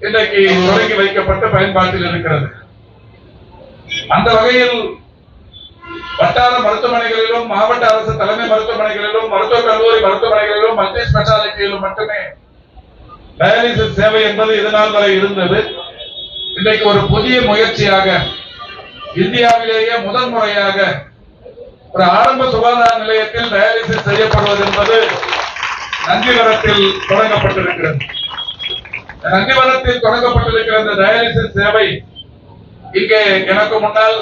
இன்றைக்கு தொடங்கி வைக்கப்பட்டு பயன்பாட்டில் இருக்கிறது. அந்த வகையில் வட்டார மருத்துவமனைகளிலும் மாவட்ட அரசு தலைமை மருத்துவமனைகளிலும் மருத்துவக் கல்லூரி மருத்துவமனைகளிலும் மல்டி ஸ்பெஷாலிட்டியிலும் மட்டுமே டயாலிசிஸ் சேவை என்பது இதனால் வரை இருந்தது. இன்றைக்கு ஒரு புதிய முயற்சியாக இந்தியாவிலேயே முதல் முறையாக ஒரு ஆரம்ப சுகாதார நிலையத்தில் டயாலிசிஸ் செய்யப்படுவது என்பது நந்திவரத்தில் தொடங்கப்பட்டிருக்கிறது. நந்திவரத்தில் தொடங்கப்பட்டிருக்கிற இந்த டயாலிசிஸ் சேவை இங்கே எனக்கு முன்னால்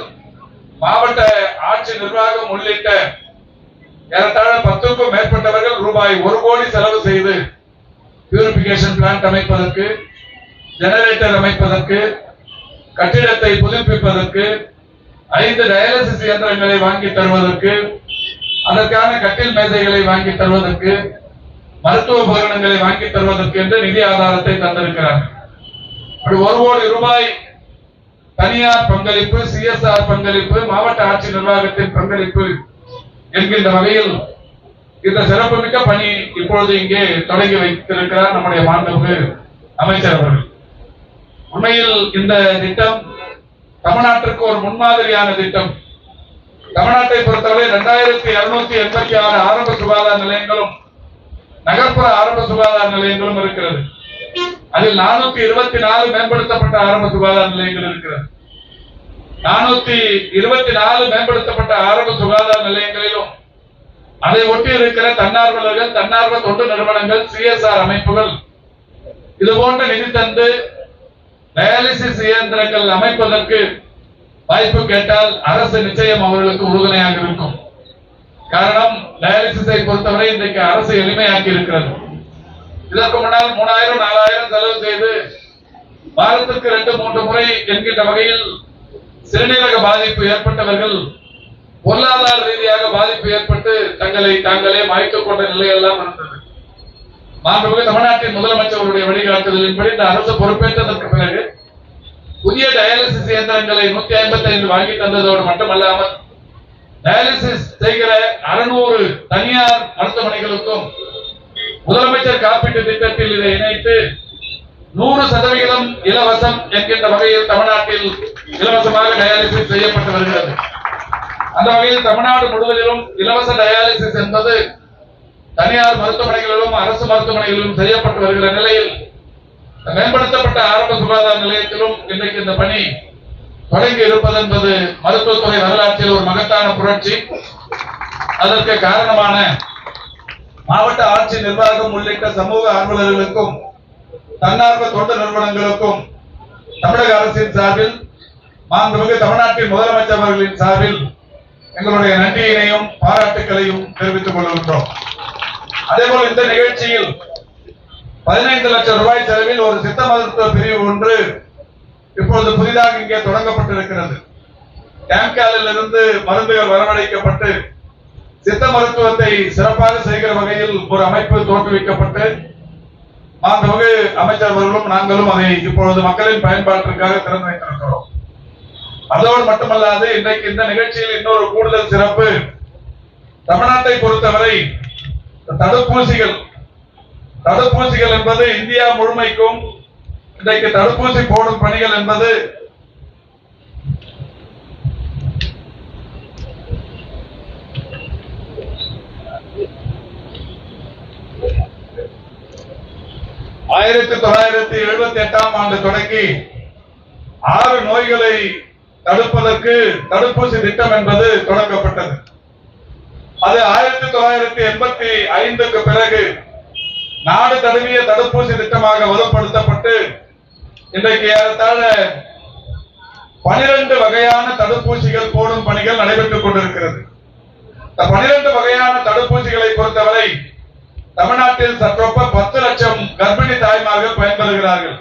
மாவட்ட ஆட்சி நிர்வாகம் உள்ளிட்ட ஏறத்தாழ பத்துக்கும் மேற்பட்டவர்கள் ரூபாய் ஒரு கோடி செலவு செய்து பியூரிபிகேஷன் பிளான்ட் அமைப்பதற்கு ஜெனரேட்டர் அமைப்பதற்கு கட்டிடத்தை புதுப்பிப்பதற்கு ஐந்து டயாலிசிஸ் இயந்திரங்களை வாங்கி தருவதற்கு அதற்கான கட்டில் மேசைகளை வாங்கி தருவதற்கு மருத்துவ உபகரணங்களை வாங்கி தருவதற்கு என்று நிதி ஆதாரத்தை தந்திருக்கிறார்கள் அப்படி ஒரு கோடி ரூபாய் தனியார் பங்களிப்பு சிஎஸ்ஆர் பங்களிப்பு மாவட்ட ஆட்சி நிர்வாகத்தின் பங்களிப்பு என்கின்ற வகையில் இந்த சிறப்புமிக்க பணி இப்பொழுது இங்கே தொடங்கி வைத்திருக்கிறார் நம்முடைய மாண்புமிகு அமைச்சர் அவர்கள். உண்மையில் இந்த திட்டம் தமிழ்நாட்டிற்கு ஒரு முன்மாதிரியான திட்டம். தமிழ்நாட்டை பொறுத்தவரை இரண்டாயிரத்தி இருநூத்தி எண்பத்தி ஆறு ஆரம்ப சுகாதார நிலையங்களும் நகர்ப்புற ஆரம்ப சுகாதார நிலையங்களும் இருக்கிறது. அதில் நானூத்தி இருபத்தி நாலு மேம்படுத்தப்பட்ட ஆரம்ப சுகாதார நிலையங்கள் இருக்கிறது. நானூத்தி இருபத்தி நாலு மேம்படுத்தப்பட்ட ஆரம்ப சுகாதார நிலையங்களிலும் அதை ஒட்டி இருக்கிற தன்னார்வலர்கள் தன்னார்வ தொண்டு நிறுவனங்கள் சிஎஸ்ஆர் அமைப்புகள் இது போன்ற நிதி தந்து டயாலிசிஸ் இயந்திரங்கள் அமைப்பதற்கு வாய்ப்பு கேட்டால் அரசு நிச்சயம் அவர்களுக்கு உறுதுணையாக இருக்கும். காரணம் டயாலிசிஸை பொறுத்தவரை இன்றைக்கு அரசு எளிமையாக்கி இருக்கிறது இதற்கு முன்னால் மூணாயிரம் நாலாயிரம் செலவு செய்து வாரத்துக்கு ரெண்டு மூன்று முறை என்கின்ற வகையில் சிறுநீரக பாதிப்பு ஏற்பட்டவர்கள் பொருளாதார ரீதியாக பாதிப்பு ஏற்பட்டு தங்களை தாங்களே மாய்த்துக் கொண்ட நிலையெல்லாம் இருந்தது. மாண்புமிகு தமிழ்நாட்டின் முதலமைச்சருடைய வழிகாட்டுதலின்படி இந்த அரசு பொறுப்பேற்றதற்கு பிறகு புதிய டயாலிசிஸ் இயந்திரங்களை நூத்தி ஐம்பத்தி ஐந்து வாங்கி தந்ததோடு மட்டுமல்லாமல் டயாலிசிஸ் செய்கிற அறுநூறு தனியார் மருத்துவமனைகளுக்கும் முதலமைச்சர் காப்பீட்டு திட்டத்தில் இதை இணைத்து நூறு சதவிகிதம் இலவசம் என்கின்ற வகையில் தமிழ்நாட்டில் இலவசமாக டயாலிசிஸ் செய்யப்பட்டு வருகிறது. அந்த வகையில் தமிழ்நாடு முழுவதிலும் இலவச டயாலிசிஸ் என்பது தனியார் மருத்துவமனைகளிலும் அரசு மருத்துவமனைகளிலும் செய்யப்பட்டு வருகிற நிலையில் மேம்படுத்தப்பட்ட ஆரம்ப சுகாதார நிலையத்திலும் இன்றைக்கு இந்த பணி தொடங்கி இருப்பது என்பது மருத்துவத்துறை வரலாற்றில் ஒரு மகத்தான புரட்சி. அதற்கு காரணமான மாவட்ட ஆட்சி நிர்வாகம் உள்ளிட்ட சமூக ஆர்வலர்களுக்கும் தன்னார்வ தொண்டு நிறுவனங்களுக்கும் தமிழக அரசின் சார்பில் மாண்புமிகு தமிழ்நாட்டின் முதலமைச்சர் அவர்களின் சார்பில் எங்களுடைய நன்றியினையும் பாராட்டுக்களையும் தெரிவித்துக் கொள்கின்றோம். அதேபோல் இந்த நிகழ்ச்சியில் பதினைந்து லட்சம் ரூபாய் செலவில் ஒரு சித்த மருத்துவ பிரிவு ஒன்று இப்பொழுது புதிதாக இங்கே தொடங்கப்பட்டிருக்கிறது. கேம்காலில் இருந்து மருந்துகள் வரவழைக்கப்பட்டு சித்த மருத்துவத்தை சிறப்பாக செய்கிற வகையில் ஒரு அமைப்பு தோற்றுவிக்கப்பட்டு மாண்புமிகு அமைச்சர் அவர்களும் நாங்களும் அதை இப்பொழுது மக்களின் பயன்பாட்டிற்காக திறந்து வைத்திருக்கிறோம். அதோடு மட்டுமல்லாது இன்றைக்கு இந்த நிகழ்ச்சியில் இன்னொரு கூடுதல் சிறப்பு தமிழ்நாட்டை பொறுத்தவரை தடுப்பூசிகள் தடுப்பூசிகள் என்பது இந்தியா முழுமைக்கும் இன்றைக்கு தடுப்பூசி போடும் பணிகள் என்பது ஆயிரத்தி தொள்ளாயிரத்தி எழுபத்தி எட்டாம் ஆண்டு தொடங்கி ஆறு நோய்களை தடுப்பதற்கு தடுப்பூசி திட்டம் என்பது தொடங்கப்பட்டது. அது ஆயிரத்தி தொள்ளாயிரத்தி எண்பத்தி ஐந்துக்கு பிறகு நாடு தழுவிய தடுப்பூசி திட்டமாக வலுப்படுத்தப்பட்டு இன்றைக்கு ஏறத்தாழ பனிரெண்டு வகையான தடுப்பூசிகள் போடும் பணிகள் நடைபெற்றுக் கொண்டிருக்கிறது. இந்த பனிரெண்டு வகையான தடுப்பூசிகளை பொறுத்தவரை தமிழ்நாட்டில் சற்றொப்ப பத்து லட்சம் கர்ப்பிணி தாய்மார்கள் பயன்பெறுகிறார்கள்.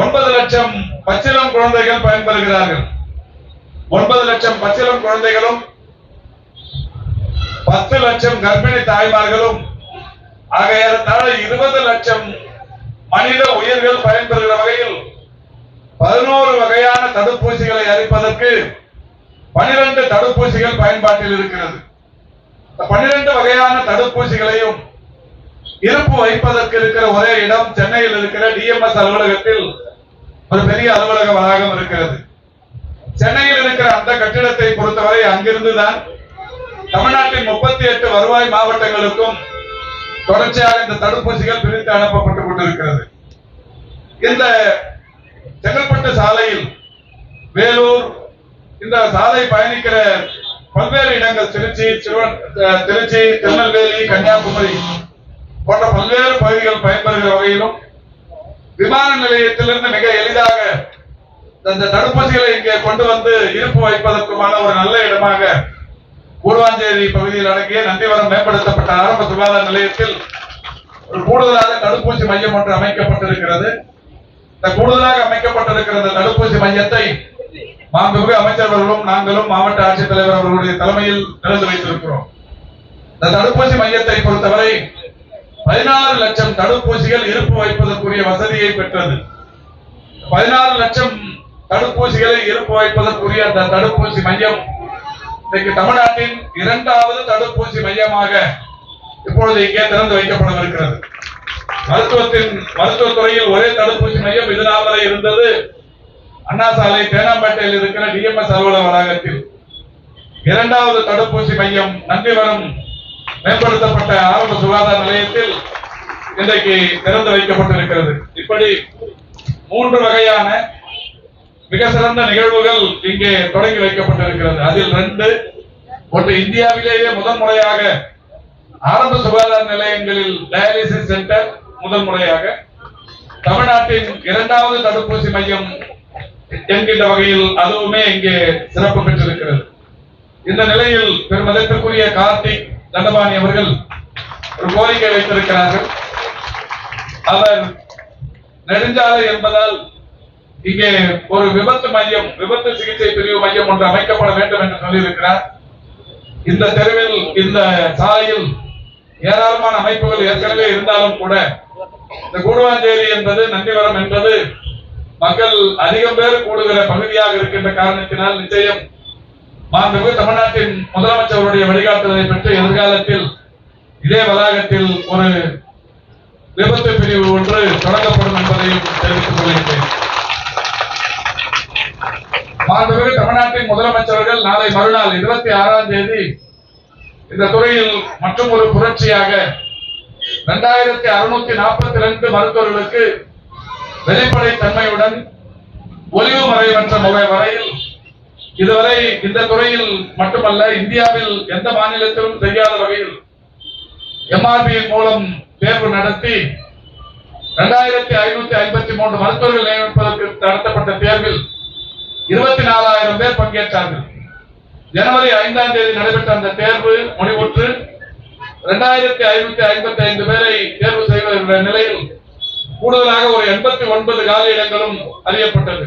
ஒன்பது லட்சம் பச்சிலம் குழந்தைகள் பயன்பெறுகிறார்கள். ஒன்பது லட்சம் பச்சிலம் குழந்தைகளும் பத்து லட்சம் கர்ப்பிணி தாய்மார்களும் ஆக ஏறத்தாழ இருபது லட்சம் மனித உயிர்கள் பயன்பெறுகிற வகையில் பதினோரு வகையான தடுப்பூசிகளை அளிப்பதற்கு பனிரெண்டு தடுப்பூசிகள் பயன்பாட்டில் இருக்கிறது. இந்த பன்னிரண்டு வகையான தடுப்பூசிகளையும் இருப்பு வைப்பதற்கு இருக்கிற ஒரே இடம் சென்னையில் இருக்கிற டிஎம்எஸ் அலுவலகத்தில் ஒரு பெரிய அலுவலக வளாகம் இருக்கிறது. சென்னையில் இருக்கிற அந்த கட்டிடத்தை பொறுத்தவரை அங்கிருந்துதான் தமிழ்நாட்டின் முப்பத்தி எட்டு வருவாய் மாவட்டங்களுக்கும் தொடர்ச்சியாக இந்த தடுப்பூசிகள் பிரித்து அனுப்பப்பட்டுக் கொண்டிருக்கிறது. இந்த செங்கல்பட்டு சாலையில் வேலூர் இந்த சாலை பயணிக்கிற பல்வேறு இடங்கள் திருச்சி சிறுவன் திருச்சி திருநெல்வேலி கன்னியாகுமரி போன்ற பல்வேறு பகுதிகள் பயன்பெறுகிற வகையிலும் விமான நிலையத்திலிருந்து மிக எளிதாக இந்த தடுப்பூசிகளை இங்கே கொண்டு வந்து இருப்பு வைப்பதற்குமான ஒரு நல்ல இடமாக கூடுவாஞ்சேரி பகுதியில் அடங்கிய நந்திவரம் மேம்படுத்தப்பட்ட ஆரம்ப சுகாதார நிலையத்தில் ஒரு கூடுதலாக தடுப்பூசி மையம் ஒன்று அமைக்கப்பட்டிருக்கிறது. இந்த கூடுதலாக அமைக்கப்பட்டிருக்கிற இந்த தடுப்பூசி மையத்தை மாண்புமிகு அமைச்சர்களும் நாங்களும் மாவட்ட ஆட்சித்தலைவர் அவர்களுடைய தலைமையில் திறந்து வைத்திருக்கிறோம். இந்த தடுப்பூசி மையத்தை பொறுத்தவரை பதினாறு லட்சம் தடுப்பூசிகள் இருப்பு வைப்பதற்குரிய வசதியை பெற்றது. பதினாறு லட்சம் தடுப்பூசிகளை இருப்பு வைப்பதற்குரிய அந்த தடுப்பூசி மையம் இன்றைக்கு தமிழ்நாட்டின் இரண்டாவது தடுப்பூசி மையமாக இப்பொழுது இங்கே திறந்து வைக்கப்படவிருக்கிறது. மருத்துவத்தின் மருத்துவத்துறையில் ஒரே தடுப்பூசி மையம் இதனால் வரை இருந்தது. அண்ணா சாலை தேனாம்பேட்டையில் இருக்கிற டிஎம்எஸ் அலுவலக வளாகத்தில் இரண்டாவது தடுப்பூசி மையம் நந்திவரம் மேம்படுத்தப்பட்ட ஆரம்ப சுகாதார நிலையத்தில் இன்றைக்கு திறந்து வைக்கப்பட்டிருக்கிறது. இப்படி மூன்று வகையான மிக சிறந்த நிகழ்வுகள் இங்கே தொடங்கி வைக்கப்பட்டிருக்கிறது. அதில் ரெண்டு ஒன்று இந்தியாவிலேயே முதல் முறையாக ஆரம்ப சுகாதார நிலையங்களில் டயாலிசிஸ் சென்டர் முதல் முறையாக. தமிழ்நாட்டின் இரண்டாவது தடுப்பூசி மையம் என்கின்ற வகையில் அதுவுமே இங்கே சிறப்பு பெற்றிருக்கிறது. இந்த நிலையில் பெருமதத்திற்குரிய கார்த்திக் தண்டபாணி அவர்கள் ஒரு கோரிக்கை வைத்திருக்கிறார்கள். அவர் நெடுஞ்சாலை என்பதால் இங்கே ஒரு விபத்து மையம் விபத்து சிகிச்சை பிரிவு மையம் ஒன்று அமைக்கப்பட வேண்டும் என்று சொல்லியிருக்கிறார். இந்த தெருவில் இந்த சாலையில் ஏராளமான அமைப்புகள் ஏற்கனவே இருந்தாலும் கூட இந்த கூடுவாஞ்சேரி என்பது நந்திவரம் என்பது மக்கள் அதிகம் பேர் கூடுகிற பகுதியாக இருக்கின்ற காரணத்தினால் நிச்சயம் மாண்புமிகு தமிழ்நாட்டின் முதலமைச்சருடைய வழிகாட்டுதலை பெற்று எதிர்காலத்தில் இதே வளாகத்தில் ஒரு விபத்து பிரிவு ஒன்று தொடங்கப்படும் என்பதையும் தெரிவித்துக் கொள்கின்றேன். மாண்புமிகு தமிழ்நாட்டின் முதலமைச்சர்கள் நாளை மறுநாள் இருபத்தி ஆறாம் தேதி இந்த துறையில் மற்றும் ஒரு புரட்சியாக இரண்டாயிரத்தி அறுநூத்தி நாற்பத்தி ரெண்டு மருத்துவர்களுக்கு வெளிப்படை தன்மையுடன் ஒளிவு மறைவற்ற முறை வரையில் இதுவரை இந்த துறையில் மட்டுமல்ல இந்தியாவில் எந்த மாநிலத்திலும் செய்யாத வகையில் எம்ஆர்பி மூலம் தேர்வு நடத்தி இரண்டாயிரத்தி ஐநூத்தி ஐம்பத்தி மூன்று மருத்துவர்கள் நியமிப்பதற்கு நடத்தப்பட்ட தேர்வில் இருபத்தி நாலாயிரம் பேர் பங்கேற்றார்கள் ஜனவரி ஐந்தாம் தேதி நடைபெற்ற அந்த தேர்வு முடிவுற்று இரண்டாயிரத்தி ஐநூத்தி ஐம்பத்தி ஐந்து பேரை தேர்வு செய்வதற்கிற நிலையில் கூடுதலாக ஒரு எண்பத்தி ஒன்பது காலி இடங்களும் அறியப்பட்டது.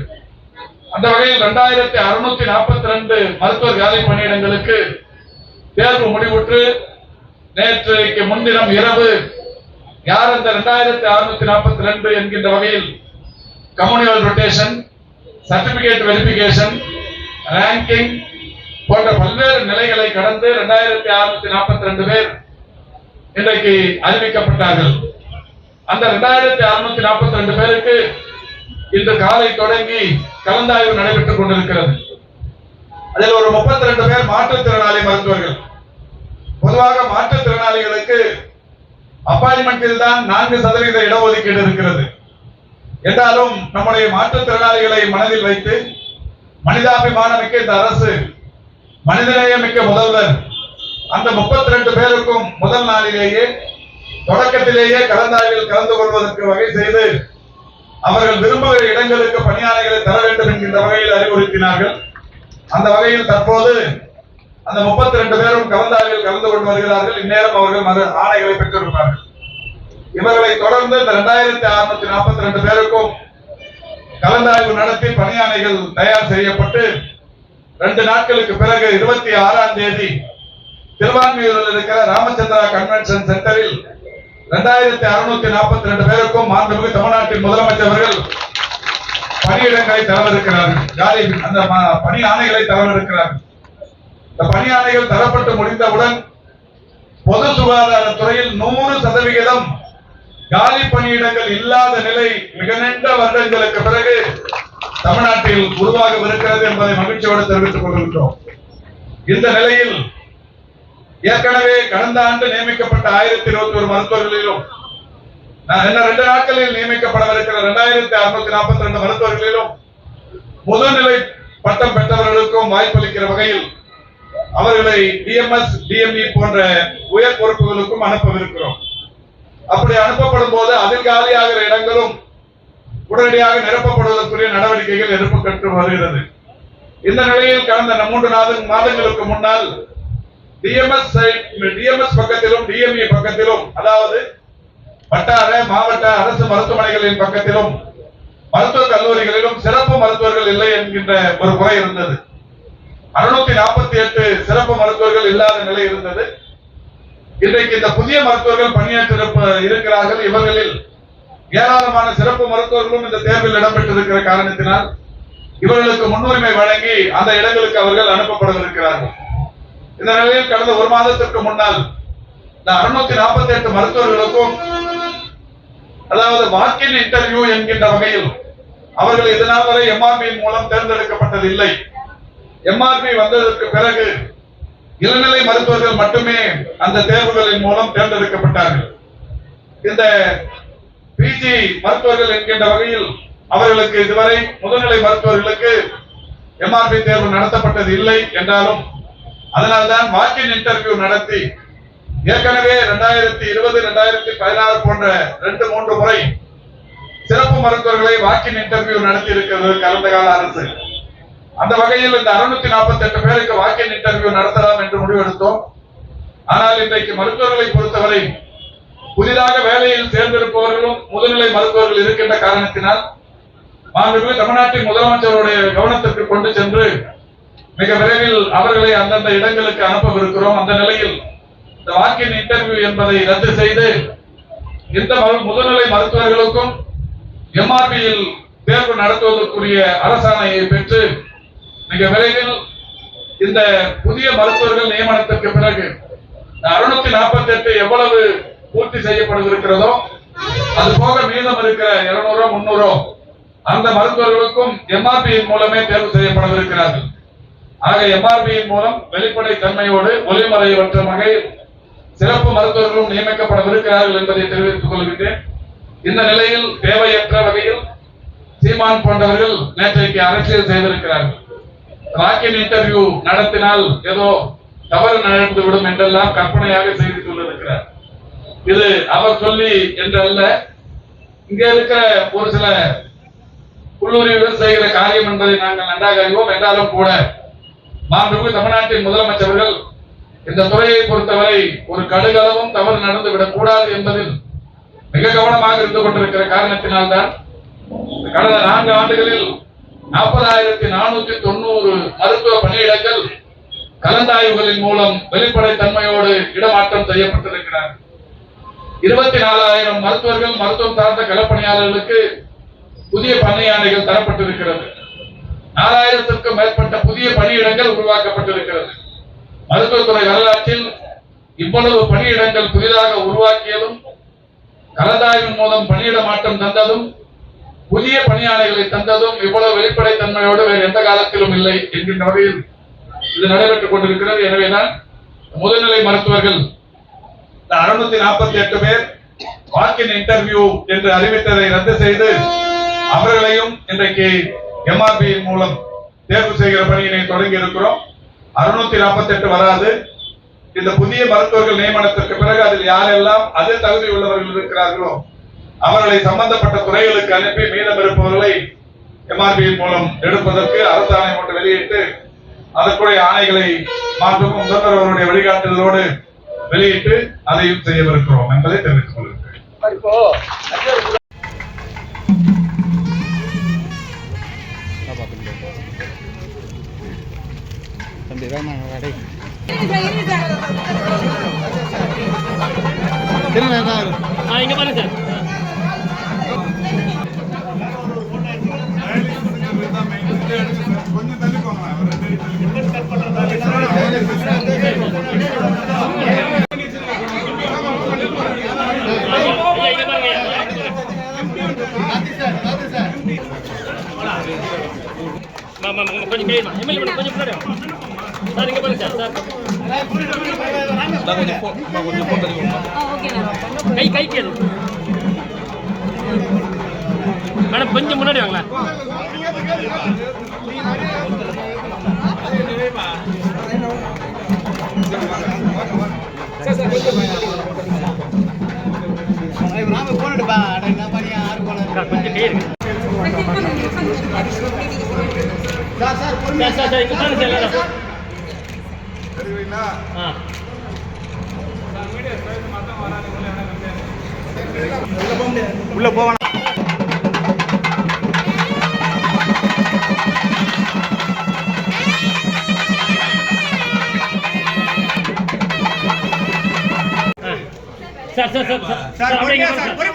அந்த வகையில் இரண்டாயிரத்தி அறுநூத்தி நாற்பத்தி ரெண்டு மருத்துவர் காலி பணியிடங்களுக்கு தேர்வு முடிவுற்று நேற்றைக்கு முன்தினம் இரவு யார் அந்த இரண்டாயிரத்தி அறுநூத்தி நாற்பத்தி ரெண்டு என்கின்ற வகையில் communal rotation certificate verification ranking போன்ற பல்வேறு நிலைகளை கடந்து இரண்டாயிரத்தி அறுநூத்தி நாற்பத்தி ரெண்டு பேர் இன்றைக்கு அறிவிக்கப்பட்டார்கள். அந்த இரண்டாயிரத்தி அறுநூத்தி நாற்பத்தி ரெண்டு பேருக்கு இன்று காலை தொடங்கி கலந்தாய்வு நடைபெற்றுக் கொண்டிருக்கிறது. அதில் ஒரு முப்பத்தி ரெண்டு பேர் மாற்றுத்திறனாளி மருத்துவர்கள். பொதுவாக மாற்றுத்திறனாளிகளுக்கு அப்பாயின்மெண்டில் தான் நான்கு சதவீத இடஒதுக்கீடு இருக்கிறது. என்றாலும் நம்முடைய மாற்றுத்திறனாளிகளை மனதில் வைத்து மனிதாபிமானமிக்க இந்த அரசு மனிதநேயமிக்க முதல்வர் அந்த முப்பத்தி ரெண்டு பேருக்கும் முதல் நாளிலேயே தொடக்கத்திலேயே கலந்தாய்வில் கலந்து கொள்வதற்கு வகை செய்து அவர்கள் விரும்புகிற இடங்களுக்கு பணியாளர்களை தர வேண்டும் என்கின்ற வகையில் அறிவுறுத்தினார்கள். அந்த வகையில் தற்போது அந்த முப்பத்தி ரெண்டு பேரும் கலந்தாய்வில் கலந்து கொண்டு வருகிறார்கள். இந்நேரம் அவர்கள் மறு ஆணைகளை பெற்றிருப்பார்கள். இவர்களை தொடர்ந்து இந்த இரண்டாயிரத்தி அறுநூத்தி நாற்பத்தி ரெண்டு பேருக்கும் கலந்தாய்வு நடத்தி பணியானைகள் தயார் செய்யப்பட்டு ரெண்டு நாட்களுக்கு பிறகு இருபத்தி ஆறாம் தேதி திருவான்மியூரில் இருக்கிற ராமச்சந்திரா கன்வென்ஷன் சென்டரில் இரண்டாயிரத்தி அறுநூத்தி நாற்பத்தி ரெண்டு பேருக்கும் மாண்புமிகு தமிழ்நாட்டின் முதலமைச்சர் பணியிடங்களை தரவிருக்கிறார்கள். காலி அந்த பணி ஆணைகளை தரவிருக்கிறார்கள். இந்த பணி ஆணைகள் தரப்பட்டு முடிந்தவுடன் பொது சுகாதாரத்துறையில் நூறு சதவிகிதம் காலி பணியிடங்கள் இல்லாத நிலை மிக நீண்ட வருடங்களுக்கு பிறகு தமிழ்நாட்டில் உருவாகவிருக்கிறது என்பதை மகிழ்ச்சியோடு தெரிவித்துக் கொள்கின்றோம். இந்த நிலையில் ஏற்கனவே கடந்த ஆண்டு நியமிக்கப்பட்ட ஆயிரத்தி இருபத்தி ஒரு மருத்துவர்களிலும் நான் என்ன ரெண்டு நாட்களில் நியமிக்கப்படவிருக்கிற இரண்டாயிரத்தி அறுநூத்தி நாற்பத்தி ரெண்டு மருத்துவர்களிலும் முதுநிலை பட்டம் பெற்றவர்களுக்கும் வாய்ப்பளிக்கிற வகையில் அவர்களை டிஎம்எஸ் டிஎம்இ போன்ற உயர் பொறுப்புகளுக்கும் அனுப்பவிருக்கிறோம். அப்படி அனுப்பப்படும் போது அதில் காலியாகிற இடங்களும் உடனடியாக நிரப்பப்படுவதற்குரிய நடவடிக்கைகள் எடுக்கப்பட்டு வருகிறது. இந்த நிலையில் கடந்த மூன்று மாதங்களுக்கு முன்னால் டிஎம்எஸ் டிஎம்எஸ் பக்கத்திலும் டிஎம்இ பக்கத்திலும் அதாவது வட்டார மாவட்ட அரசு மருத்துவமனைகளின் பக்கத்திலும் மருத்துவக் கல்லூரிகளிலும் சிறப்பு மருத்துவர்கள் இல்லை என்கின்ற ஒரு குறை இருந்தது. அறுநூத்தி நாற்பத்தி எட்டு சிறப்பு மருத்துவர்கள் இல்லாத நிலை இருந்தது. இன்றைக்கு இந்த புதிய மருத்துவர்கள் பணியாற்ற இருக்கிறார்கள். இவர்களில் ஏராளமான சிறப்பு மருத்துவர்களும் இந்த தேர்வில் இடம்பெற்றிருக்கிற காரணத்தினால் இவர்களுக்கு முன்னுரிமை வழங்கி அந்த இடங்களுக்கு அவர்கள் அனுப்பப்படவிருக்கிறார்கள். இந்த நிலையில் கடந்த ஒரு மாதத்திற்கு முன்னால் இந்த அறுநூத்தி நாற்பத்தி எட்டு மருத்துவர்களுக்கும் அதாவது வாக்கின் இன்டர்வியூ என்கின்ற வகையில் அவர்கள் இதனால் வரை எம்ஆர்பியின் மூலம் தேர்ந்தெடுக்கப்பட்டதில்லை. எம்ஆர்பி வந்ததற்கு பிறகு இளநிலை மருத்துவர்கள் மட்டுமே அந்த தேர்வுகளின் மூலம் தேர்ந்தெடுக்கப்பட்டார்கள். இந்த பிஜி மருத்துவர்கள் என்கின்ற வகையில் அவர்களுக்கு இதுவரை முதுநிலை மருத்துவர்களுக்கு எம்ஆர்பி தேர்வு நடத்தப்பட்டது இல்லை என்றாலும் அதனால்தான் வாக்கின் இன்டர்வியூ நடத்தி ஏற்கனவே இரண்டாயிரத்தி இருபது இரண்டாயிரத்தி பதினாறு போன்ற ரெண்டு மூன்று முறை சிறப்பு மருத்துவர்களை வாக்கின் இன்டர்வியூ நடத்தி இருக்கிறது கடந்த கால அரசு. அந்த வகையில் இந்த அறுநூத்தி நாற்பத்தி எட்டு பேருக்கு வாக்கின் இன்டர்வியூ நடத்தலாம் என்று முடிவெடுத்தோம். ஆனால் இன்றைக்கு மருத்துவர்களை பொறுத்தவரை புதிதாக வேலையில் சேர்ந்திருப்பவர்களும் முதுநிலை மருத்துவர்கள் இருக்கின்ற காரணத்தினால் மாண்புமிகு தமிழ்நாட்டின் முதலமைச்சருடைய கவனத்திற்கு கொண்டு சென்று மிக விரைவில் அவர்களை அந்தந்த இடங்களுக்கு அனுப்பவிருக்கிறோம். அந்த நிலையில் இந்த வாக்கின் இன்டர்வியூ என்பதை ரத்து செய்து இந்த முதுநிலை மருத்துவர்களுக்கும் எம்ஆர்பியில் தேர்வு நடத்துவதற்குரிய அரசாணையை பெற்று மிக விரைவில் இந்த புதிய மருத்துவர்கள் நியமனத்திற்கு பிறகு அறுநூத்தி நாற்பத்தி எட்டு எவ்வளவு பூர்த்தி செய்யப்படவிருக்கிறதோ அது போக மீதம் இருக்கிற இருநூறோ முன்னூறோ அந்த மருத்துவர்களுக்கும் எம்ஆர்பியின் மூலமே தேர்வு செய்யப்படவிருக்கிறார்கள். ஆக எம்ஆர்பியின் மூலம் வெளிப்படை தன்மையோடு ஒளிமறைவற்ற வகையில் சிறப்பு மருத்துவர்களும் நியமிக்கப்படவிருக்கிறார்கள் என்பதை தெரிவித்துக் கொள்கின்றேன். இந்த நிலையில் தேவையற்ற வகையில் சீமான் போன்றவர்கள் நேற்றைக்கு அரசியல் செய்திருக்கிறார்கள். வாக்கின் இன்டர்வியூ நடத்தினால் ஏதோ தவறு நடந்து விடும் என்றெல்லாம் கற்பனையாக செய்து கொண்டிருக்கிறார். இது அவர் சொல்லி என்றல்ல. இங்க இருக்கிற ஒரு சில உள்ளூரில் செய்கிற காரியம் என்பதை நாங்கள் நன்றாக அறிவோம். என்றாலும் கூட மாண்புமிகு தமிழ்நாட்டின் முதலமைச்சர்கள் இந்த துறையை பொறுத்தவரை ஒரு கடுகளவும் தவறு நடந்துவிடக் கூடாது என்பதில் மிக கவனமாக இருந்து கொண்டிருக்கிற காரணத்தினால்தான் கடந்த நான்கு ஆண்டுகளில் நாற்பதாயிரத்தி நானூத்தி தொண்ணூறு மருத்துவ பணியிடங்கள் கலந்தாய்வுகளின் மூலம் வெளிப்படை தன்மையோடு இடமாற்றம் செய்யப்பட்டிருக்கிறார் இருபத்தி நாலாயிரம் மருத்துவர்கள் மருத்துவம் சார்ந்த களப்பணியாளர்களுக்கு புதிய பணியாணைகள் தரப்பட்டிருக்கிறது. நாலாயிரத்திற்கும் மேற்பட்ட புதிய பணியிடங்கள் உருவாக்கப்பட்டிருக்கிறது. மருத்துவத்துறை வரலாற்றில் இவ்வளவு பணியிடங்கள் புதிதாக உருவாக்கியதும் கலந்தாய்வின் மூலம் பணியிட மாற்றம் தந்ததும் புதிய பணியாளர்களை தந்ததும் இவ்வளவு வெளிப்படை தன்மையோடு வேறு எந்த காலத்திலும் இல்லை என்கின்ற வகையில் இது நடைபெற்றுக் கொண்டிருக்கிறது. எனவேதான் முதல்நிலை மருத்துவர்கள் அறுநூத்தி நாற்பத்தி எட்டு பேர் வாக்கின் இன்டர்வியூ என்று அறிவித்ததை ரத்து செய்து அவர்களையும் இன்றைக்கு எம்ஆர்பி மூலம் தேர்வு செய்கிற பணியினை தொடங்கி இருக்கிறோம். அறுநூத்தி நாற்பத்தி எட்டு வராது. இந்த புதிய மருத்துவர்கள் நியமனத்திற்கு பிறகு அதில் யாரெல்லாம் அதில் தகுதி உள்ளவர்கள் இருக்கிறார்களோ அவர்களை சம்பந்தப்பட்ட துறைகளுக்கு அனுப்பி மீதம் இருப்பவர்களை எம்ஆர்பியின் மூலம் எடுப்பதற்கு அரசாணை ஒன்று வெளியிட்டு அதற்குரிய ஆணைகளை மாற்றும் முதல்வர் அவருடைய வழிகாட்டுதலோடு வெளியிட்டு அதையும் செய்யவிருக்கிறோம் என்பதை தெரிவித்துக் கொள்கிறேன். இப்போ தம்பி வேணாம் கடை ஆ இங்க பாருங்க சார். கொஞ்சம் கொஞ்சம் சார் இங்கே பாருங்க சார் சார் கொஞ்சம் கொஞ்சம் கை கைக்கு மேடம் கொஞ்சம் முன்னாடி வாங்களேன் உள்ள போவானா sir sir sir sir.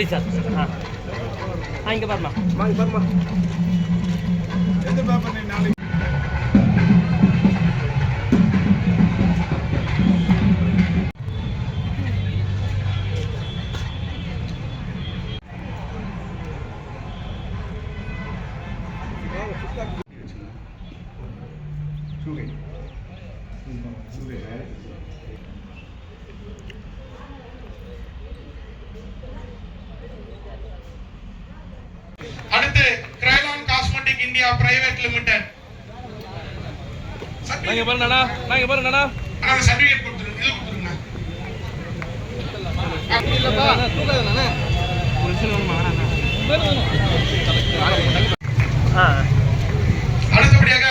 Ready sir ஆ இங்கே பாருமா இங்கே பாருமா எதிர்பார்ப்பு நாளைக்கு இந்தியா பிரைவேட் லிமிடெட் நாங்க பாருங்கண்ணா. நாங்க பாருங்கண்ணா. நாங்க சர்டிபிகேட் கொடுத்துருங்க. இது கொடுத்துருங்க. அடுத்தபடியாக